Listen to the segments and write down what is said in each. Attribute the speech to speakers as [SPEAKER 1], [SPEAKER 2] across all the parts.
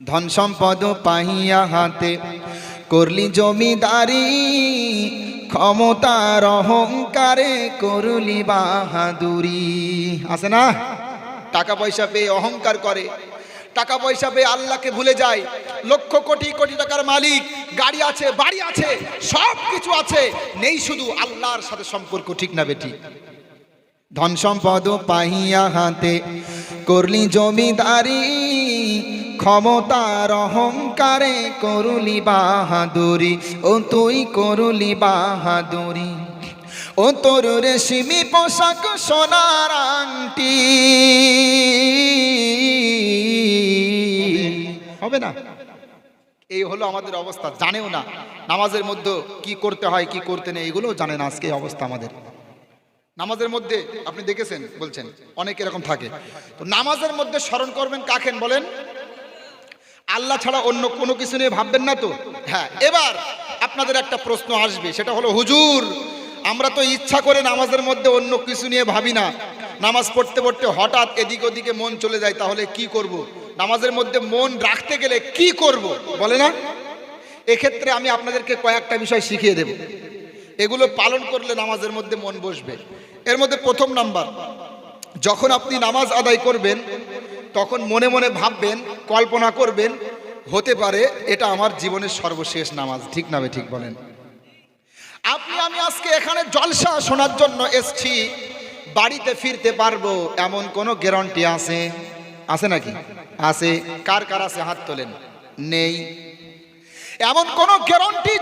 [SPEAKER 1] ধন সম্পদ পাহিয়া হাতে করলি জমিদারি, ক্ষমতার অহংকারে করলি বাহাদুরি। আছে না? টাকা পয়সা পেয়ে অহংকার করে, টাকা পয়সা পেয়ে আল্লাহকে ভুলে যায়, লক্ষ কোটি কোটি টাকার মালিক, গাড়ি আছে, বাড়ি আছে সব কিছু আছে, নেই শুধু আল্লাহর সাথে সম্পর্ক, ঠিক না বেটি ধন সম্পদ পাহিয়া হাতে করলি জমিদারি ক্ষমতার অহংকারে করুলি বাহাদুরি, ও তুই করুলি বাহাদুরি। ও তোর রেশমি পোশাক সোনার আংটি। হবে না? এই হলো আমাদের অবস্থা, জানেও না। নামাজের মধ্যে কি করতে হয়, কি করতে নেই, এগুলোও জানে না আজকে অবস্থা আমাদের। নামাজের মধ্যে, আপনি দেখেছেন, বলছেন, অনেক এরকম থাকে। তো নামাজের মধ্যে স্মরণ করবেন কাকেন বলেন? আল্লাহ ছাড়া অন্য কোনো কিছু নিয়ে ভাববেন না তো? হ্যাঁ এবার আপনাদের একটা প্রশ্ন আসবে, সেটা হলো, হুজুর, আমরা তো ইচ্ছা করে নামাজের মধ্যে অন্য কিছু নিয়ে ভাবি না। নামাজ পড়তে পড়তে হঠাৎ এদিক ওদিকে মন চলে যায়, তাহলে কি করব। নামাজের মধ্যে মন রাখতে গেলে কি করব? বলে না? এক্ষেত্রে আমি আপনাদেরকে কয়েকটা বিষয় শিখিয়ে দেব। এগুলো পালন করলে নামাজের মধ্যে মন বসবে। এর মধ্যে প্রথম নাম্বার, যখন আপনি নামাজ আদায় করবেন তখন মনে মনে ভাববেন, কল্পনা করবেন, হতে পারে এটা আমার জীবনের সর্বশেষ নামাজ। ঠিক না বে, ঠিক বলেন। আপনি, আমি আজকে এখানে জলসা শোনার জন্য এসছি। বাড়িতে ফিরতে পারব, এমন কোনো গ্যারান্টি আছে? আছে নাকি? আছে। কার কার আছে? হাত তোলেন। নেই। এমন কোনো গ্যারান্টি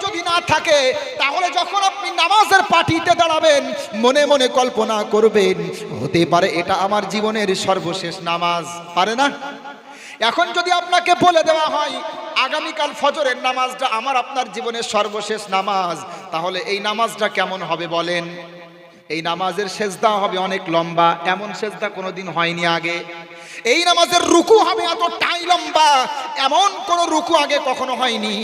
[SPEAKER 1] থাকে, তাহলে যখন আপনি নামাজের পার্টিতে দাঁড়াবেন, মনে মনে কল্পনা করবেন, হতে পারে এটা আমার জীবনের সর্বশেষ নামাজ, পারে না? এখন যদি আপনাকে বলে দেওয়া হয়, আগামীকাল ফজরের নামাজটা আমার আপনার জীবনের সর্বশেষ নামাজ, তাহলে এই নামাজটা কেমন হবে বলেন? এই নামাজের সেজদা হবে অনেক লম্বা, এমন সেজদা কোনোদিন হয়নি আগে। এই নামাজের রুকু হবে এতটাই লম্বা, এমন কোন রুকু আগে কখনো হয়নি।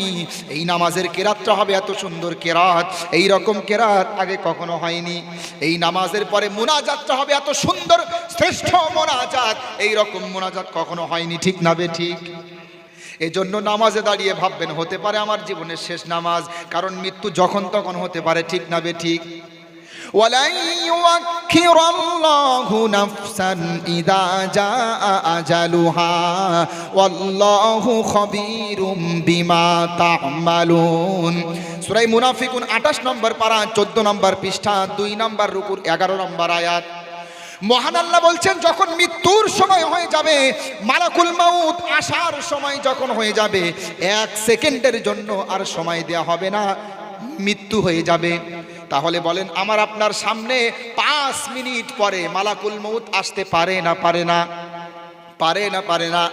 [SPEAKER 1] এই নামাজের কেরাতটা হবে এত সুন্দর কেরাত, এই রকম কেরাত আগে কখনো হয়নি। এই নামাজের পরে মোনাজাতটা হবে এত সুন্দর, শ্রেষ্ঠ মোনাজাত, এই রকম মোনাজাত কখনো হয়নি, ঠিক না বে ঠিক? এজন্য নামাজে দাঁড়িয়ে ভাববেন, হতে পারে আমার জীবনের শেষ নামাজ, কারণ মৃত্যু যখন তখন হতে পারে, ঠিক না বে ঠিক? ولن يوكر الله نفسا إذا جاء أجلها والله خبير بما تعملون সূরা মুনাফিকুন 28 নম্বর পারা 14 নম্বর পৃষ্ঠা 2 নম্বর রুকুর 11 নম্বর আয়াত মহান আল্লাহ বলছেন যখন মৃত্যুর সময় হয়ে যাবে মালাকুল মাউত আসার সময় যখন হয়ে যাবে এক সেকেন্ডের জন্য আর সময় দেয়া হবে না মৃত্যু হয়ে যাবে তাহলে বলেন, আমার আপনার সামনে পাঁচ মিনিট পরে মালাকুল মৌত আসতে পারে না পারে না পারে না পারে না।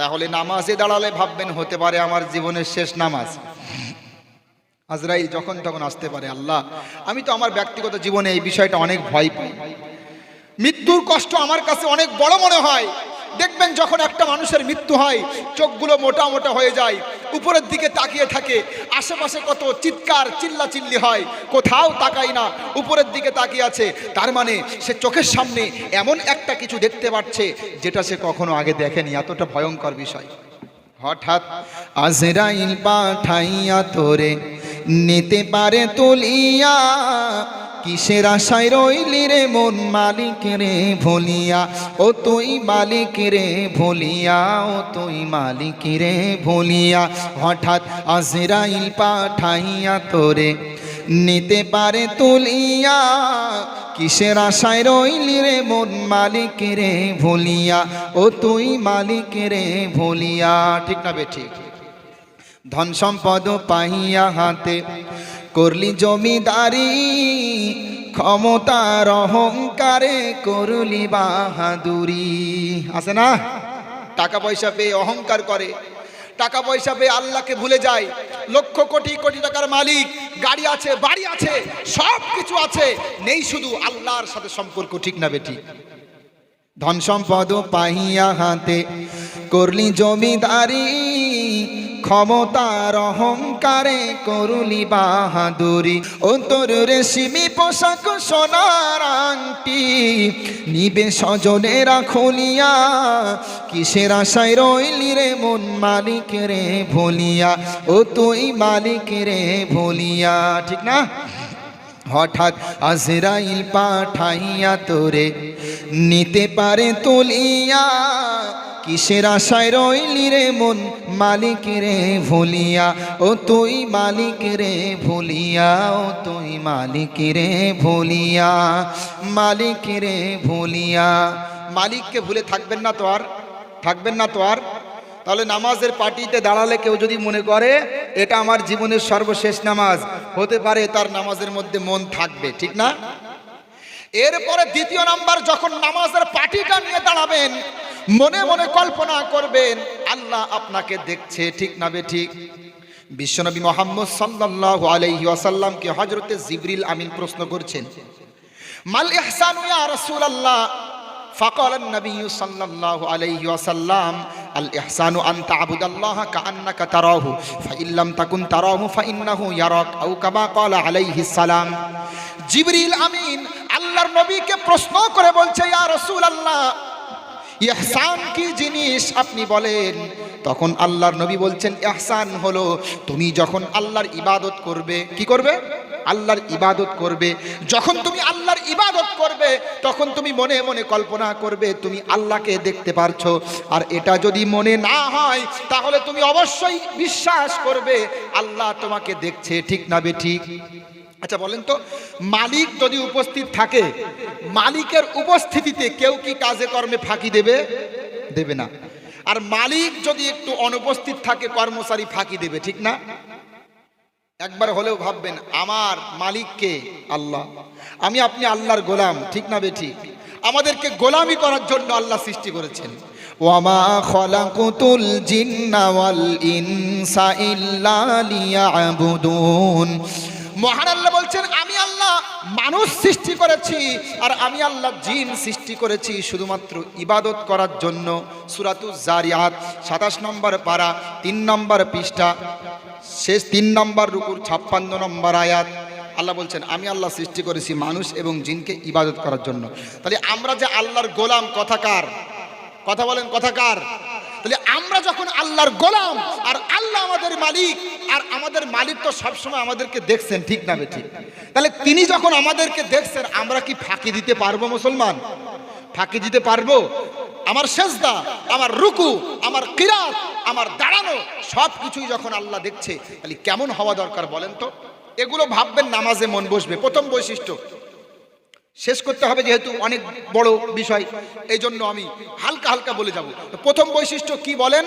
[SPEAKER 1] তাহলে নামাজে দাঁড়ালে ভাববেন, হতে পারে আমার জীবনের শেষ নামাজ। আজরাইল যখন তখন আসতে পারে, আল্লাহ, আমি তো আমার ব্যক্তিগত জীবনে এই বিষয়টা অনেক ভয় পাই। মৃত্যুর কষ্ট আমার কাছে অনেক বড় মনে হয়। দেখবেন যখন একটা মানুষের মৃত্যু হয়, চোখগুলো মোটা মোটা হয়ে যায়, উপরের দিকে তাকিয়ে থাকে, আশেপাশে কত চিৎকার চিল্লা চিল্লি হয়, কোথাও তাকাই না, উপরের দিকে তাকিয়ে আছে, তার মানে সে চোখের সামনে এমন একটা কিছু দেখতে পাচ্ছে যেটা সে কখনো আগে দেখেনি। এতটা ভয়ঙ্কর বিষয়। হঠাৎ আজরাইল পাঠাইয়া তোরে, নিতে পারে তুলিয়া কিসের আশায় রইলি রে মন মালিক রে ভুলিয়া? ও তুই মালিক রে ভুলিয়া, ও তুই মালিক রে ভুলিয়া। হঠাৎ আজরাইল পাঠাইয়া তোরে নিতে পারে তুলিয়া। কিসের আশায় রইলি রে মন মালিক রে ভুলিয়া? ও তুই মালিক রে ভুলিয়া। ঠিক না বে ঠিক? ধন সম্পদ পাহিয়া হাতে করলি জমিদারি, ক্ষমতার অহংকারে করলি বাহাদুরি। আছে না? টাকা পয়সা পেয়ে অহংকার করে, টাকা পয়সা পেয়ে আল্লাহকে ভুলে যায়। লক্ষ কোটি কোটি টাকার মালিক, গাড়ি আছে, বাড়ি আছে সব কিছু আছে, নেই শুধু আল্লাহর সাথে সম্পর্ক, ঠিক না বেটি ধন সম্পদ পাহিয়া হাতে, করলি জমিদারি ক্ষমতার অহংকারে করুলি বাহাদুরি। ও তোর রেশমি পোশাক সোনার আংটি, নিবে সজনেরা খুলিয়া। কিসের আশায় রইলি রে মন মালিক রে ভুলিয়া? ও তুই মালিক রে ভুলিয়া, ঠিক না? হঠাৎ আজরাইল পাঠাইয়া তোরে নিতে পারে তুলিয়া। কিসের আশায় রইলি রে মন মালিক রে ভুলিয়া, ও তুই মালিক রে ভুলিয়া, ও তুই মালিক রে ভুলিয়া, মালিক রে ভুলিয়া। মালিককে ভুলে থাকবেন না তো আর, থাকবেন না তো আর। তাহলে নামাজের পার্টিতে দাঁড়ালে কেউ যদি মনে করে, এটা আমার জীবনের সর্বশেষ নামাজ, হতে পারে তার নামাজের মধ্যে মন থাকবে, ঠিক না? এরপরে দ্বিতীয় নাম্বার, যখন নামাজের পার্টিটা নিয়ে দাঁড়াবেন মনে মনে কল্পনা করবেন আল্লাহ আপনাকে দেখছে ঠিক না বে ঠিক বিশ্বনবী মোহাম্মদ সাল্লাল্লাহু আলাইহি ওয়াসাল্লামকে হযরতে জিবরিল আমিন প্রশ্ন করছেন মাল ইহসানু ইয়া রাসূলুল্লাহ فقال النبي صلى الله عليه وسلم الإحسان أن تعبد الله كأنك تراه فإن لم تكن تراه فإنه يراك أو كما قال عليه السلام জিবরিল আমিন আল্লাহর নবীকে প্রশ্ন করে বলছে ইয়া রাসূলুল্লাহ ইহসান কি জিনিস আপনি বলেন? তখন আল্লাহর নবী বলছেন, ইহসান হলো তুমি যখন আল্লাহর ইবাদত করবে, কি করবে? আল্লাহর ইবাদত করবে। যখন তুমি আল্লাহর ইবাদত করবে, তখন তুমি মনে মনে কল্পনা করবে, তুমি আল্লাহকে দেখতে পারছ। আর এটা যদি মনে না হয়, তাহলে তুমি অবশ্যই বিশ্বাস করবে, আল্লাহ তোমাকে দেখছে, ঠিক না বে ঠিক? আচ্ছা বলেন তো, মালিক যদি উপস্থিত থাকে, মালিকের উপস্থিতিতে কেউ কি কাজে কর্মে ফাঁকি দেবে? দেবে না। আর মালিক যদি একটু অনুপস্থিত থাকে, কর্মচারী ফাঁকি দেবে, ঠিক না? একবার হলেও ভাববেন, আমার মালিককে আল্লাহ। আমি আপনি আল্লাহর গোলাম, ঠিক না বে ঠিক আমাদেরকে গোলামি করার জন্য আল্লাহ সৃষ্টি করেছেন। ওয়ামা ইনসা ইল্লা মহান আল্লাহ বলছেন, আমি আল্লাহ মানুষ সৃষ্টি করেছি আর আমি আল্লাহ জিন সৃষ্টি করেছি শুধুমাত্র ইবাদত করার জন্য। সুরাতু জারিয়াত, সাতাশ নম্বর পারা, তিন নম্বর পৃষ্ঠা, শেষ তিন নম্বর রুকুর ছাপ্পান্ন নম্বর আয়াত। আল্লাহ বলছেন, আমি আল্লাহ সৃষ্টি করেছি মানুষ এবং জিনকে ইবাদত করার জন্য। তাহলে আমরা যে আল্লাহর গোলাম কথাকার কথা বলেন কথাকার তাহলে আমরা যখন আল্লাহর গোলাম, আর আল্লাহ আমাদের মালিক, আর আমাদের মালিক তো সবসময় আমাদেরকে দেখছেন, ঠিক না ঠিক? তাহলে তিনি যখন আমাদেরকে দেখছেন, আমরা কি ফাঁকি দিতে পারব মুসলমান? ফাঁকি দিতে পারব? আমার সেজদা, আমার রুকু, আমার কিরাত, আমার দাঁড়ানো সব কিছুই যখন আল্লাহ দেখছে, তাহলে কেমন হওয়া দরকার বলেন তো? এগুলো ভাববেন, নামাজে মন বসবে। প্রথম বৈশিষ্ট্য শেষ করতে হবে যেহেতু অনেক বড় বিষয় এই জন্য আমি হালকা হালকা বলে যাব। প্রথম বৈশিষ্ট্য কি বলেন?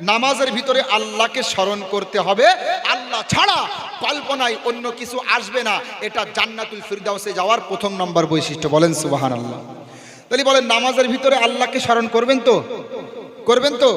[SPEAKER 1] নামাজের ভিতরে আল্লাহকে স্মরণ করতে হবে। আল্লাহ ছাড়া কল্পনায় অন্য কিছু আসবে না। এটা জান্নাতুল ফিরদাউসে যাওয়ার প্রথম নম্বর বৈশিষ্ট্য। বলেন সুবাহান আল্লাহ তাহলে বলেন, নামাজের ভিতরে আল্লাহকে স্মরণ করবেন তো? করবেন তো?